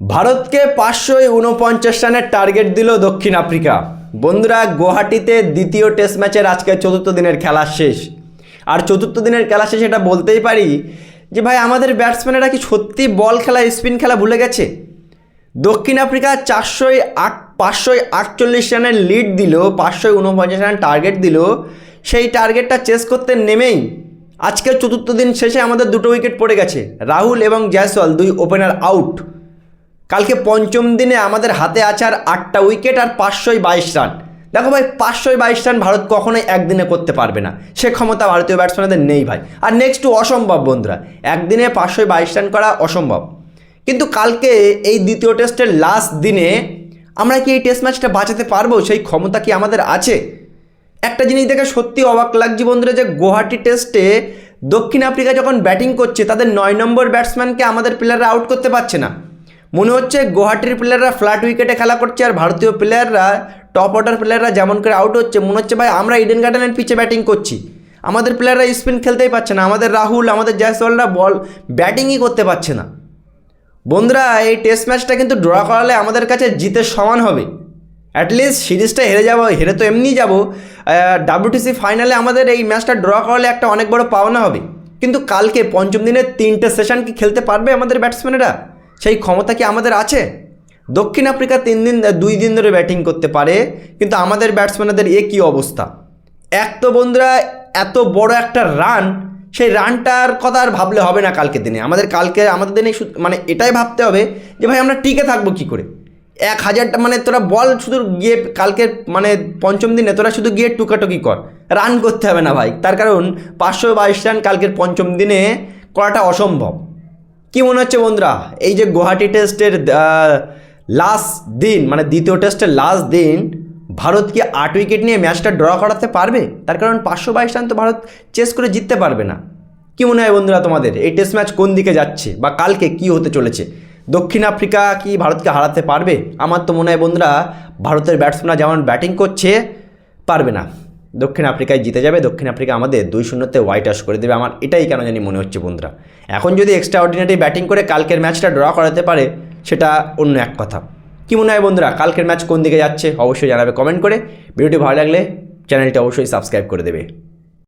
ভারতকে পাঁচশো উনপঞ্চাশ রানের টার্গেট দিল দক্ষিণ আফ্রিকা। বন্ধুরা, গুয়াহাটিতে দ্বিতীয় টেস্ট ম্যাচের আজকে চতুর্থ দিনের খেলা শেষ। আর চতুর্থ দিনের খেলা শেষ এটা বলতেই পারি যে, ভাই, আমাদের ব্যাটসম্যানেরা কি সত্যি বল খেলা, স্পিন খেলা ভুলে গেছে? দক্ষিণ আফ্রিকা চারশোই আট, পাঁচশোই আটচল্লিশ রানের লিড দিল, পাঁচশোই উনপঞ্চাশ রান টার্গেট দিল। সেই টার্গেটটা চেস করতে নেমেই আজকের চতুর্থ দিন শেষে আমাদের দুটো উইকেট পড়ে গেছে। রাহুল এবং জয়সওয়াল, দুই ওপেনার আউট কালকে পঞ্চম দিনে আমাদের হাতে আছে আর আটটা উইকেট আর পাঁচশোই বাইশ রান। দেখো ভাই, পাঁচশোই বাইশ রান ভারত কখনোই একদিনে করতে পারবে না। সে ক্ষমতা ভারতীয় ব্যাটসম্যানদের নেই ভাই। আর নেক্সট অসম্ভব বন্ধুরা, একদিনে পাঁচশোই বাইশ রান করা অসম্ভব। কিন্তু কালকে এই দ্বিতীয় টেস্টের লাস্ট দিনে আমরা কি এই টেস্ট ম্যাচটা বাঁচাতে পারব? সেই ক্ষমতা কি আমাদের আছে? একটা জিনিস দেখে সত্যি অবাক লাগছে বন্ধুরা যে গুয়াহাটি টেস্টে দক্ষিণ আফ্রিকা যখন ব্যাটিং করছে, তাদের নয় নম্বর ব্যাটসম্যানকে আমাদের প্লেয়াররা আউট করতে পারছে না। মনে হচ্ছে গুয়াহাটির প্লেয়াররা ফ্ল্যাট উইকেটে খেলা করছে আর ভারতীয় প্লেয়াররা টপ অর্ডার প্লেয়াররা যেমন করে আউট হচ্ছে। মনে হচ্ছে ভাই আমরা ইডেন গার্ডেনের পিচে ব্যাটিং করছি। আমাদের প্লেয়াররা স্পিন খেলতেই পারছে না। আমাদের রাহুল আমাদের জয়সওয়ালরা বল ব্যাটিংই করতে পারছে না। বন্ধুরা, এই টেস্ট ম্যাচটা কিন্তু ড্র করালে আমাদের কাছে জিতে সমান হবে। অ্যাটলিস্ট সিরিজটা হেরে যাব, হেরে তো এমনি যাব। ডাব্লিউটিসি ফাইনালে আমাদের এই ম্যাচটা ড্র করালে একটা অনেক বড় পাওনা হবে। কিন্তু কালকে পঞ্চম দিনের তিনটে সেশন কি খেলতে পারবে আমাদের ব্যাটসম্যানেরা সেই ক্ষমতা কি আমাদের আছে? দক্ষিণ আফ্রিকা তিন দিন দুই দিন ধরে ব্যাটিং করতে পারে, কিন্তু আমাদের ব্যাটসম্যানদের এ কী অবস্থা? এক তো বন্ধুরা, এত বড় একটা রান সেই রানটার কথা আর ভাবলে হবে না কালকে দিনে। আমাদের কালকে, আমাদের দিনে মানে এটাই ভাবতে হবে যে, ভাই, আমরা টিকে থাকব কী করে? এক হাজারটা মানে তোরা বল শুধু গিয়ে কালকে মানে পঞ্চম দিনে তোরা শুধু গিয়ে টুকাটুকি কর। রান করতে হবে না ভাই। তার কারণ পাঁচশো বাইশ রান কালকের পঞ্চম দিনে করাটা অসম্ভব। কি মনে হচ্ছে বন্ধুরা? এই যে গুয়াহাটি টেস্টের লাস্ট দিন মানে দ্বিতীয় টেস্টের লাস্ট দিন, ভারত কি আট উইকেট নিয়ে ম্যাচটা ড্র করাতে পারবে? তার কারণ পাঁচশো বাইশ রান তো ভারত চেস করে জিততে পারবে না। কি মনে হয় বন্ধুরা তোমাদের? এই টেস্ট ম্যাচ কোন দিকে যাচ্ছে বা কালকে কি হতে চলেছে? দক্ষিণ আফ্রিকা কি ভারতকে হারাতে পারবে? আমার তো মনে হয় বন্ধুরা, ভারতের ব্যাটসম্যানরা যেমন ব্যাটিং করছে, পারবে না। দক্ষিণ আফ্রিকায় জিতে যাবে, দক্ষিণ আফ্রিকা আমাদের দুই শূন্যতে হোয়াইট আউট করে দেবে। আমার এটাই কেন জানি মনে হচ্ছে বন্ধুরা। এখন যদি এক্সট্রা অর্ডিনারি ব্যাটিং করে কালকের ম্যাচটা ড্র করাতে পারে, সেটা অন্য এক কথা। কী মনে হয় বন্ধুরা, কালকের ম্যাচ কোন দিকে যাচ্ছে? অবশ্যই জানাবে কমেন্ট করে। ভিডিওটি ভালো লাগলে চ্যানেলটি অবশ্যই সাবস্ক্রাইব করে দেবে।